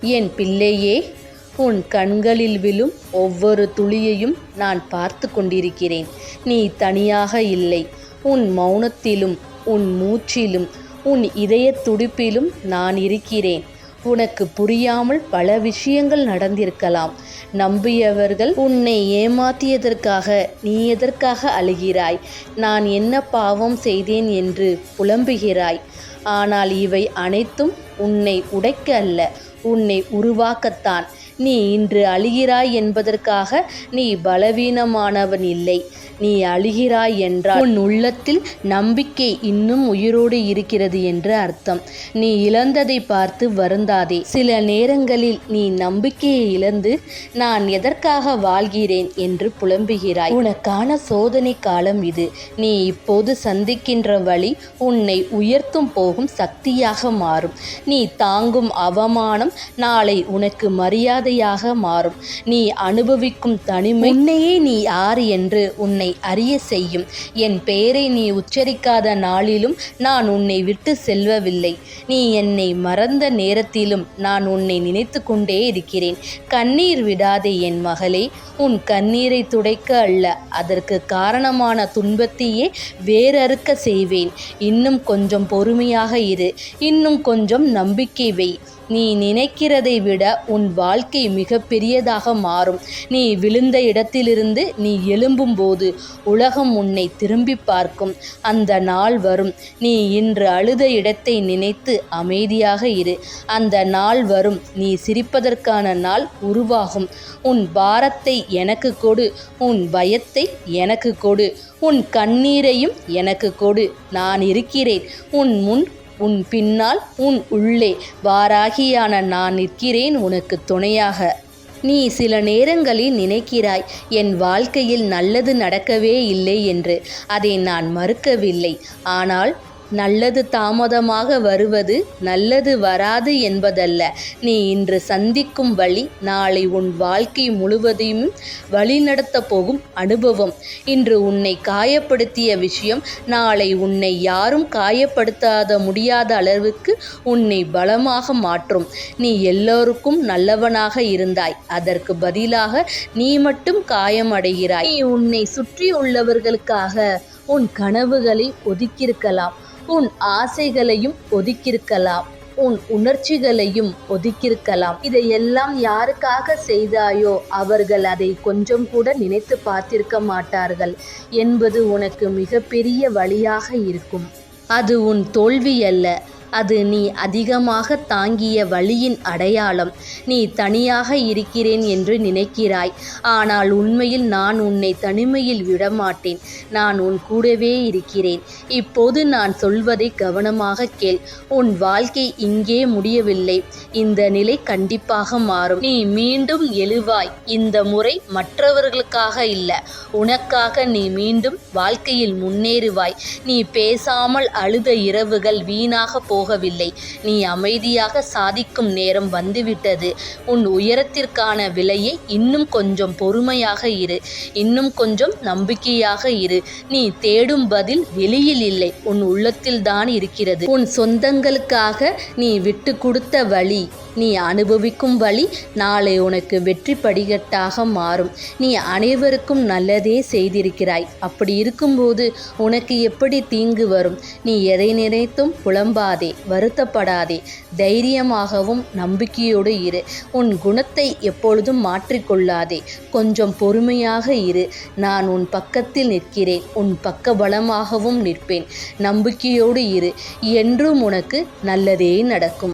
என் பிள்ளையே உன் கண்களில் விழும் ஒவ்வொரு துளியையும் நான் பார்த்து கொண்டிருக்கிறேன். நீ தனியாக இல்லை. உன் மௌனத்திலும் உன் மூச்சிலும் உன் இதயத் துடிப்பிலும் நான் இருக்கிறேன். உனக்கு புரியாமல் பல விஷயங்கள் நடந்திருக்கலாம். நம்பியவர்கள் உன்னை ஏமாற்றியதற்காக நீ எதற்காக அழுகிறாய்? நான் என்ன பாவம் செய்தேன் என்று புலம்புகிறாய். ஆனால் இவை அனைத்தும் உன்னை உடைக்க அல்ல. உன்னை உருவாக்கத்தான். நீ இன்று அழுகிறாய் என்பதற்காக நீ பலவீனமானவன் இல்லை. நீ அழுகிறாய் என்றால் உன் உள்ளத்தில் நம்பிக்கை இன்னும் உயிரோடு இருக்கிறது என்று அர்த்தம். நீ இழந்ததை பார்த்து வருந்தாதே. சில நேரங்களில் நீ நம்பிக்கையை இழந்து நான் எதற்காக வாழ்கிறேன் என்று புலம்புகிறாய். உனக்கான சோதனை காலம் இது. நீ இப்போது சந்திக்கின்ற வழி உன்னை உயர்த்தும் போகும் சக்தியாக மாறும். நீ தாங்கும் அவமானம் நாளை உனக்கு மரியாதை பாதையாக மாறும். நீ அனுபவிக்கும் தனிமை உன்னையே நீ யார் என்று உன்னை அறிய செய்யும். என் பெயரை நீ உச்சரிக்காத நாளிலும் நான் உன்னை விட்டு செல்வவில்லை. நீ என்னை மறந்த நேரத்திலும் நான் உன்னை நினைத்து கொண்டே இருக்கிறேன். கண்ணீர் விடாதே என் மகளே உன் கண்ணீரை துடைக்க அல்ல. அதற்கு காரணமான துன்பத்தையே வேறறுக்க செய்வேன். இன்னும் கொஞ்சம் பொறுமையாக இரு. இன்னும் கொஞ்சம் நம்பிக்கை வை. நீ நினைக்கிறதை விட உன் வாழ்க்கை மிகப்பெரியதாக மாறும். நீ விழுந்த இடத்திலிருந்து நீ எழும்பும் போது உலகம் உன்னை திரும்பி பார்க்கும். அந்த நாள் வரும். நீ இன்று அழுத இடத்தை நினைத்து அமைதியாக இரு. அந்த நாள் வரும். நீ சிரிப்பதற்கான நாள் உருவாகும். உன் பாரத்தை எனக்கு கொடு. உன் பயத்தை எனக்கு கொடு. உன் கண்ணீரையும் எனக்கு கொடு. நான் இருக்கிறேன். உன் முன் உன் பின்னால் உன் உள்ளே வாராகியான நான் நிற்கிறேன் உனக்கு துணையாக. நீ சில நேரங்களில் நினைக்கிறாய் என் வாழ்க்கையில் நல்லது நடக்கவே இல்லை என்று. அதை நான் மறுக்கவில்லை. ஆனால் நல்லது தாமதமாக வருவது நல்லது வராது என்பதல்ல. நீ இன்று சந்திக்கும் வழி நாளை உன் வாழ்க்கை முழுவதையும் வழிநடத்த போகும் அனுபவம். இன்று உன்னை காயப்படுத்திய விஷயம் நாளை உன்னை யாரும் காயப்படுத்தாத முடியாத அளவுக்கு உன்னை பலமாக மாற்றும். நீ எல்லோருக்கும் நல்லவனாக இருந்தாய். அதற்கு பதிலாக நீ மட்டும் காயமடைகிறாய். நீ உன்னை சுற்றி உள்ளவர்களுக்காக உன் கனவுகளை ஒதுக்கியிருக்கலாம். உன் ஆசைகளையும் ஒதுக்கியிருக்கலாம். உன் உணர்ச்சிகளையும் ஒதுக்கியிருக்கலாம். இதையெல்லாம் யாருக்காக செய்தாயோ அவர்கள் அதை கொஞ்சம் கூட நினைத்து பார்த்திருக்க மாட்டார்கள். என்பது உனக்கு மிகப்பெரிய வழியாக இருக்கும். அது உன் தோல்வி அல்ல அது நீ அதிகமாக தாங்கிய வழியின் அடையாளம். நீ தனியாக இருக்கிறேன் என்று நினைக்கிறாய். ஆனால் உண்மையில் நான் உன்னை தனிமையில் விடமாட்டேன். நான் உன் கூடவே இருக்கிறேன். இப்போது நான் சொல்வதை கவனமாக கேள். உன் வாழ்க்கை இங்கே முடியவில்லை. இந்த நிலை கண்டிப்பாக மாறும். நீ மீண்டும் எழுவாய். இந்த முறை மற்றவர்களுக்காக இல்லை. உனக்காக நீ மீண்டும் வாழ்க்கையில் முன்னேறுவாய். நீ பேசாமல் அழுத இரவுகள் வீணாக போகவில்லை. நீ அமைதியாக சாதிக்கும் நேரம் வந்துவிட்டது. உன் உயரத்திற்கான விலையை இன்னும் கொஞ்சம் பொறுமையாக இரு. இன்னும் கொஞ்சம் நம்பிக்கையாக இரு. நீ தேடும் பதில் வெளியில் இல்லை. உன் உள்ளத்தில் தான் இருக்கிறது. உன் சொந்தங்களுக்காக நீ விட்டு கொடுத்த வழி நீ அனுபவிக்கும் வழி நாளை உனக்கு வெற்றி படிகட்டாக மாறும். நீ அனைவருக்கும் நல்லதே செய்திருக்கிறாய். அப்படி இருக்கும்போது உனக்கு எப்படி தீங்கு வரும்? நீ எதை நினைத்தும் புலம்பாதே. வருத்தப்படாதே. தைரியமாகவும் நம்பிக்கையோடு இரு. உன் குணத்தை எப்பொழுதும் மாற்றிக்கொள்ளாதே. கொஞ்சம் பொறுமையாக இரு. நான் உன் பக்கத்தில் நிற்கிறேன். உன் பக்க பலமாகவும் நிற்பேன். நம்பிக்கையோடு இரு. என்றும் உனக்கு நல்லதே நடக்கும்.